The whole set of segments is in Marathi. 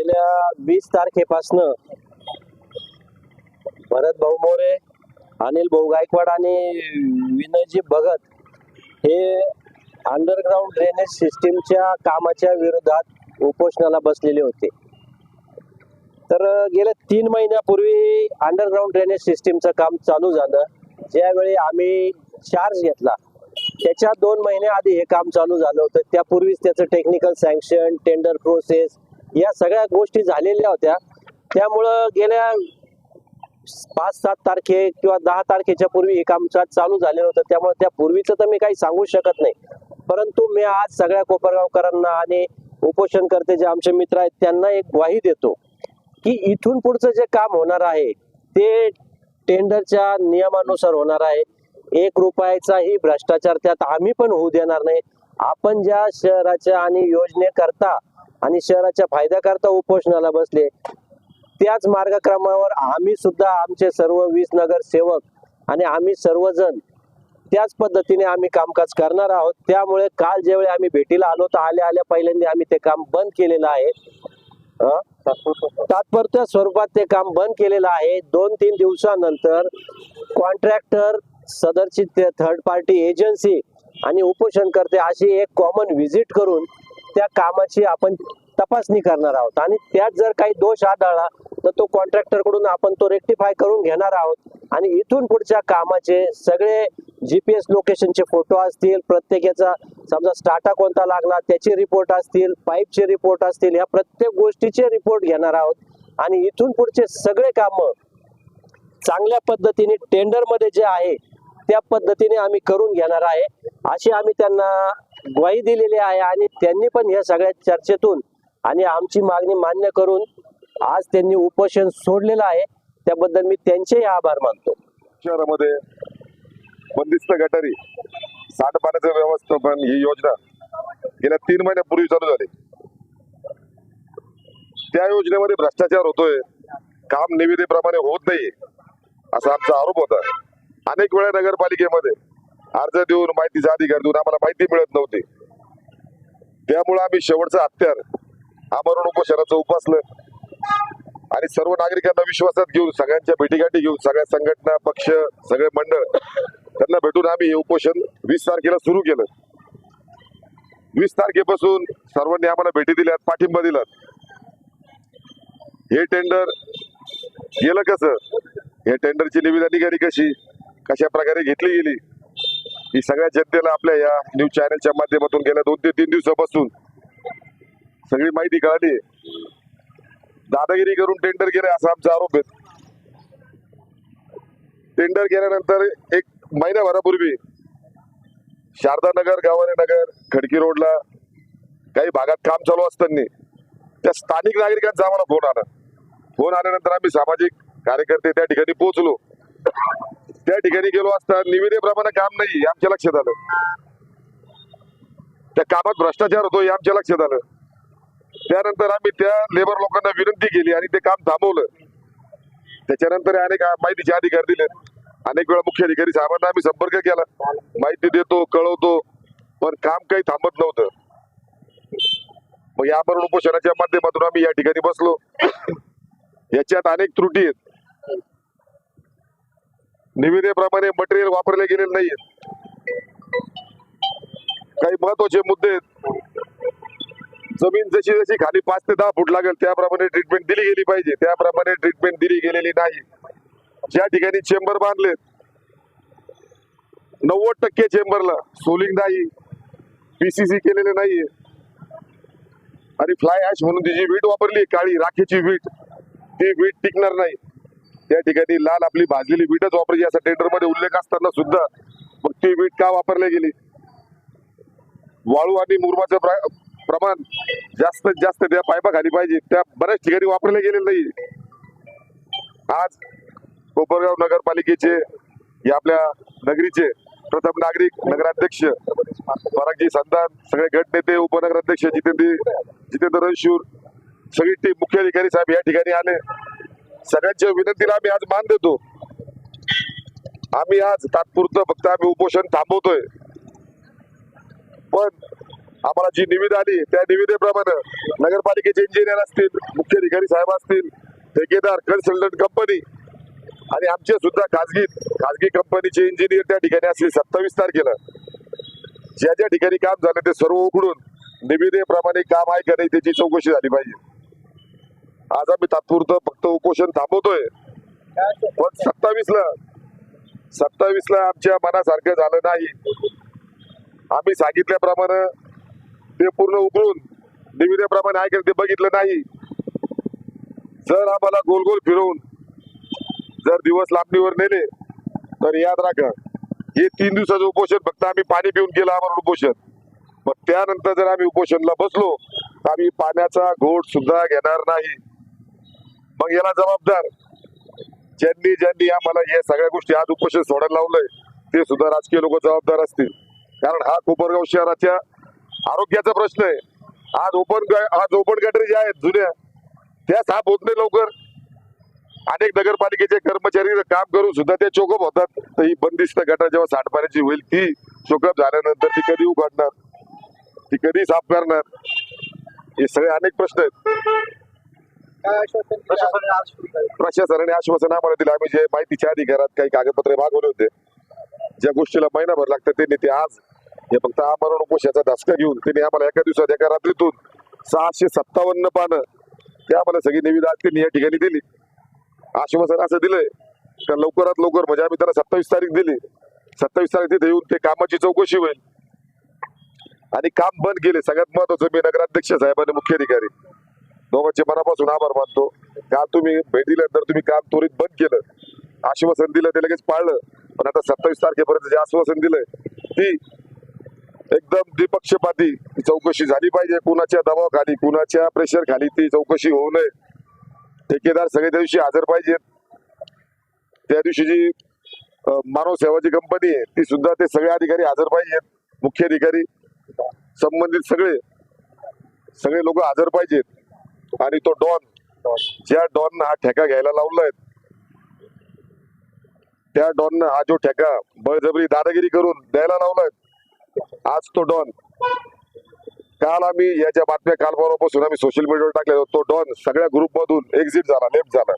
गेल्या वीस तारखेपासनं भरत भाऊ मोरे अनिल भाऊ गायकवाड आणि विनयजी भगत हे अंडरग्राऊंड ड्रेनेज सिस्टीमच्या कामाच्या विरोधात उपोषणाला बसलेले होते. तर गेल्या तीन महिन्यापूर्वी अंडरग्राऊंड ड्रेनेज सिस्टीमचं काम चालू झालं. ज्यावेळी आम्ही चार्ज घेतला त्याच्या दोन महिन्याआधी हे काम चालू झालं होतं. त्यापूर्वीच त्याचं टेक्निकल सँक्शन टेंडर प्रोसेस या सगळ्या गोष्टी झालेल्या होत्या. त्यामुळं गेल्या पाच सात तारखे किंवा दहा तारखेच्या पूर्वी हे कामकाज चालू झालेलं होतं. त्यामुळे त्या पूर्वीचं तर मी काही सांगू शकत नाही. परंतु मी आज सगळ्या कोपरगावकरांना आणि उपोषणकर्ते जे आमचे मित्र आहेत त्यांना एक ग्वाही देतो की इथून पुढचं जे काम होणार आहे ते टेंडरच्या नियमानुसार होणार आहे. एक रुपयाचाही भ्रष्टाचार त्यात आम्ही पण होऊ देणार नाही. आपण ज्या शहराच्या आणि योजनेकरता आणि शहराच्या फायद्याकरता उपोषणाला बसले. त्याच मार्गक्रमावर आम्ही सुद्धा आमचे सर्व वीस नगर सेवक आणि आम्ही सर्वजण त्याच पद्धतीने आम्ही कामकाज करणार आहोत. त्यामुळे काल ज्यावेळी आम्ही भेटीला आलो तर आल्या आल्या पहिल्यांदा आम्ही ते काम बंद केलेलं आहे. तात्पुरत्या स्वरूपात ते काम बंद केलेलं आहे. दोन तीन दिवसानंतर कॉन्ट्रॅक्टर सदरची थर्ड पार्टी एजन्सी आणि उपोषणकर्ते अशी एक कॉमन व्हिजिट करून त्या कामाची आपण तपासणी करणार आहोत. आणि त्यात जर काही दोष आढळला तर तो कॉन्ट्रॅक्टरकडून आपण तो रेक्टिफाय करून घेणार आहोत. आणि इथून पुढच्या कामाचे सगळे जीपीएस लोकेशनचे फोटो असतील प्रत्येकाचा समजा स्टार्टा कोणता लागला त्याचे रिपोर्ट असतील पाईपचे रिपोर्ट असतील या प्रत्येक गोष्टीचे रिपोर्ट घेणार आहोत. आणि इथून पुढचे सगळे कामं चांगल्या पद्धतीने टेंडरमध्ये जे आहे त्या पद्धतीने आम्ही करून घेणार आहे. अशी आम्ही त्यांना ग्वाही दिलेली आहे आणि त्यांनी पण या सगळ्या चर्चेतून आणि आमची मागणी मान्य करून आज त्यांनी उपोषण सोडलेलं आहे. त्याबद्दल मी त्यांचेही आभार मानतो. शहरामध्ये बंदिस्त गटारी सांडपाण्याचं व्यवस्थापन ही योजना गेल्या तीन महिन्यापूर्वी चालू झाली. त्या योजनेमध्ये भ्रष्टाचार होतोय. काम निविदेप्रमाणे होत नाही. असा आमचा आरोप होता. अनेक वेळा नगरपालिकेमध्ये अर्ज देऊन माहितीचा अधिकार देऊन आम्हाला माहिती मिळत नव्हती. त्यामुळे आम्ही शेवटचं हत्यार आमरण उपोषणाचं उपासलं. आणि सर्व नागरिकांना विश्वासात घेऊन सगळ्यांच्या भेटीगाठी घेऊन सगळ्या संघटना पक्ष सगळे मंडळ त्यांना भेटून आम्ही हे उपोषण वीस तारखेला सुरू केलं. वीस तारखेपासून सर्वांनी आम्हाला भेटी दिल्यात पाठिंबा दिलात. हे टेंडर गेलं कसं? हे टेंडरची निविदा निघाली कशी? कशा प्रकारे घेतली गेली? ही सगळ्या जनतेला आपल्या या न्यूज चॅनलच्या माध्यमातून गेल्या दोन ते तीन दिवसापासून सगळी माहिती कळाली. दादागिरी करून टेंडर केले असा आमचा आरोप आहे. टेंडर केल्यानंतर एक महिन्याभरापूर्वी शारदा नगर गावाने नगर खडकी रोडला काही भागात काम चालू असताना त्या स्थानिक नागरिकांचा आम्हाला फोन आला. फोन आल्यानंतर आम्ही सामाजिक कार्यकर्ते त्या ठिकाणी पोहोचलो. त्या ठिकाणी गेलो असता निविदेप्रमाणे काम नाही हे आमच्या लक्षात आलं. त्या कामात भ्रष्टाचार होतो हे आमच्या लक्षात आलं. त्यानंतर आम्ही त्या लेबर लोकांना विनंती केली आणि ते काम थांबवलं. त्याच्यानंतर अनेक माहितीचे अधिकार दिले. अनेक वेळा मुख्य अधिकारी साहेबांना आम्ही संपर्क केला. माहिती देतो कळवतो पण काम काही थांबत नव्हतं. मग या मरण उपोषणाच्या माध्यमातून आम्ही या ठिकाणी बसलो. याच्यात अनेक त्रुटी आहेत. निविदेप्रमाणे मटेरियल वापरले गेलेले नाहीये. काही महत्त्वाचे मुद्दे जमीन जशी जशी खाली पाच ते दहा फूट लागेल त्याप्रमाणे ट्रीटमेंट दिली गेली पाहिजे. त्याप्रमाणे ट्रीटमेंट दिली गेलेली नाही. ज्या ठिकाणी चेंबर बांधले नव्वद टक्के चेंबरला सोलिंग नाही पीसीसी केलेले नाहीये. आणि फ्लाय ॲश म्हणून ती जी वीट वापरली काळी राखेची वीट ती वीट टिकणार नाही. या ठिकाणी लाल आपली भाजलेली वीटच वापरायची असा टेंडरमध्ये उल्लेख असताना सुद्धा मग ती वीट का वापरली गेली? वाळू आणि मुरमाचं प्र- प्रमाण जास्तीत जास्त त्या पायपा खाली पाहिजे त्या बऱ्याच ठिकाणी वापरले गेलेले नाही आज कोपरगाव नगरपालिकेचे या आपल्या नगरीचे प्रथम नागरिक नगराध्यक्ष परागजी संतान सगळे गटनेते उपनगराध्यक्ष जितेंद्र जितेंद्र रणशूर सगळी टीम मुख्य अधिकारी साहेब या ठिकाणी आले. सगळ्यांच्या विनंतीला आम्ही आज मान देतो. आम्ही आज तात्पुरतं फक्त आम्ही उपोषण थांबवतोय. पण आम्हाला जी निविदा आली त्या निविदेप्रमाणे नगरपालिकेचे इंजिनियर असतील मुख्य अधिकारी साहेब असतील ठेकेदार कन्सल्टंट कंपनी आणि आमचे सुद्धा खाजगी खाजगी कंपनीचे इंजिनियर त्या ठिकाणी असले सत्तावीस तारखेला. ज्या ज्या ठिकाणी काम झालं ते सर्व उघडून निविदेप्रमाणे काम आहे का नाही त्याची चौकशी झाली पाहिजे. आज आम्ही तात्पुरतं फक्त उपोषण थांबवतोय. पण सत्तावीस ला सत्तावीस ला आमच्या मनासारखं झालं नाही. आम्ही सांगितल्याप्रमाणे ते पूर्ण उकळून निविदेप्रमाणे आहे ते बघितलं नाही. जर आम्हाला गोल गोल फिरवून जर दिवस लांबणीवर नेले तर याद राखा हे तीन दिवसाचं उपोषण फक्त आम्ही पाणी पिऊन केलं आम्हाला उपोषण. पण त्यानंतर जर आम्ही उपोषणला बसलो तर आम्ही पाण्याचा घोट सुद्धा घेणार नाही. मग याला जबाबदार. ज्यांनी ज्यांनी आम्हाला या सगळ्या गोष्टी आज उपोषण सोडायला लावलंय ते सुद्धा राजकीय लोक जबाबदार असतील. कारण हा कोपरगाव शहराच्या आरोग्याचा प्रश्न आहे. आज ओपन आज ओपन गॅटरी ज्या आहेत जुन्या त्या साफ होत नाही लवकर. अनेक नगरपालिकेचे कर्मचारी काम करून सुद्धा ते चोकअप होतात. तर ही बंदिस्त गटर जेव्हा सांडपाण्याची होईल ती चोकअप झाल्यानंतर ती कधी उघडणार? ती कधी साफ करणार? हे सगळे अनेक प्रश्न आहेत. प्रशासनाने आश्वासन आम्हाला दिलं. आम्ही जे माहितीच्या अधिकारात काही कागदपत्रे मागवले होते ज्या गोष्टीला महिनाभर लागतं त्यांनी ते आज हे फक्त आमरण उपोषाचा धसका घेऊन त्यांनी आम्हाला एका दिवसात एका रात्रीतून सहाशे सत्तावन्न पानं ते आम्हाला सगळी निविदा त्यांनी या ठिकाणी दिली. आश्वासन असं दिलंय का लवकरात लवकर म्हणजे आम्ही त्याला सत्तावीस तारीख दिली. सत्तावीस तारीख तिथे येऊन ते कामाची चौकशी होईल. आणि काम बंद केले. सगळ्यात महत्वाचं मी नगराध्यक्ष साहेब आणि मुख्य अधिकारी दोघांचे मनापासून आभार मानतो. काल तुम्ही भेट दिल्यानंतर तुम्ही काम त्वरित बंद केलं. आश्वासन दिलं ते लगेच पाळलं. पण आता सत्तावीस तारखेपर्यंत जे आश्वासन दिलंय ती एकदम द्विपक्षपाती चौकशी झाली पाहिजे. कुणाच्या दबावाखाली कुणाच्या प्रेशर खाली ती चौकशी होऊ नये. ठेकेदार सगळे त्या दिवशी हजर पाहिजेत. त्या दिवशी जी मानव सेवाची कंपनी आहे ती सुद्धा ते सगळे अधिकारी हजर पाहिजेत. मुख्य अधिकारी संबंधित सगळे सगळे लोक हजर पाहिजेत. आणि तो डॉन ज्या डॉन हा ठेका घ्यायला लावलाय त्या डॉन हा जो ठेका बळजबरी दादागिरी करून द्यायला लावलाय आज तो डॉन. काल आम्ही याच्या बातम्या काल बरोबर आम्ही सोशल मीडियावर टाकल्या तो डॉन सगळ्या ग्रुप मधून एक्झिट झाला लेफ्ट झाला.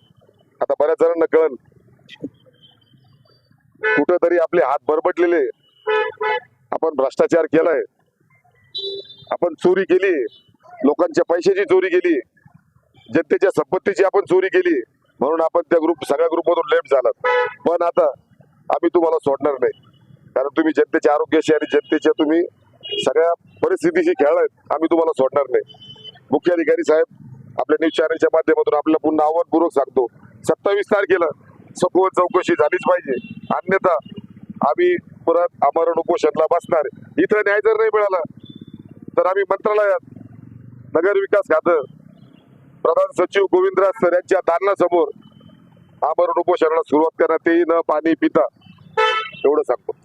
आता बऱ्याच जणांना कळल. कुठेतरी आपले हात बरबटलेले. आपण भ्रष्टाचार केलाय. आपण चोरी केली. लोकांच्या पैशाची चोरी केली. जनतेच्या संपत्तीची आपण चोरी केली म्हणून आपण त्या ग्रुप सगळ्या ग्रुपमधून लेफ्ट झालात. पण आता आम्ही तुम्हाला सोडणार नाही. कारण तुम्ही जनतेच्या आरोग्याशी आणि जनतेच्या तुम्ही सगळ्या परिस्थितीशी खेळलायत आम्ही तुम्हाला सोडणार नाही. मुख्य अधिकारी साहेब आपल्या न्यूज चॅनलच्या माध्यमातून आपल्याला पुन्हा आव्हानपूर्वक सांगतो. सत्तावीस तारखेला सखोल चौकशी झालीच पाहिजे. अन्यथा आम्ही परत आमरण उपोषणला बसणार. इथं न्याय जर नाही मिळाला तर आम्ही मंत्रालयात नगर विकास खातं प्रधान सचिव गोविंदराज सर यांच्या दालनासमोर आमरण उपोषणाला सुरुवात करण्यात तेही न पाणी पिता. एवढं सांगतो.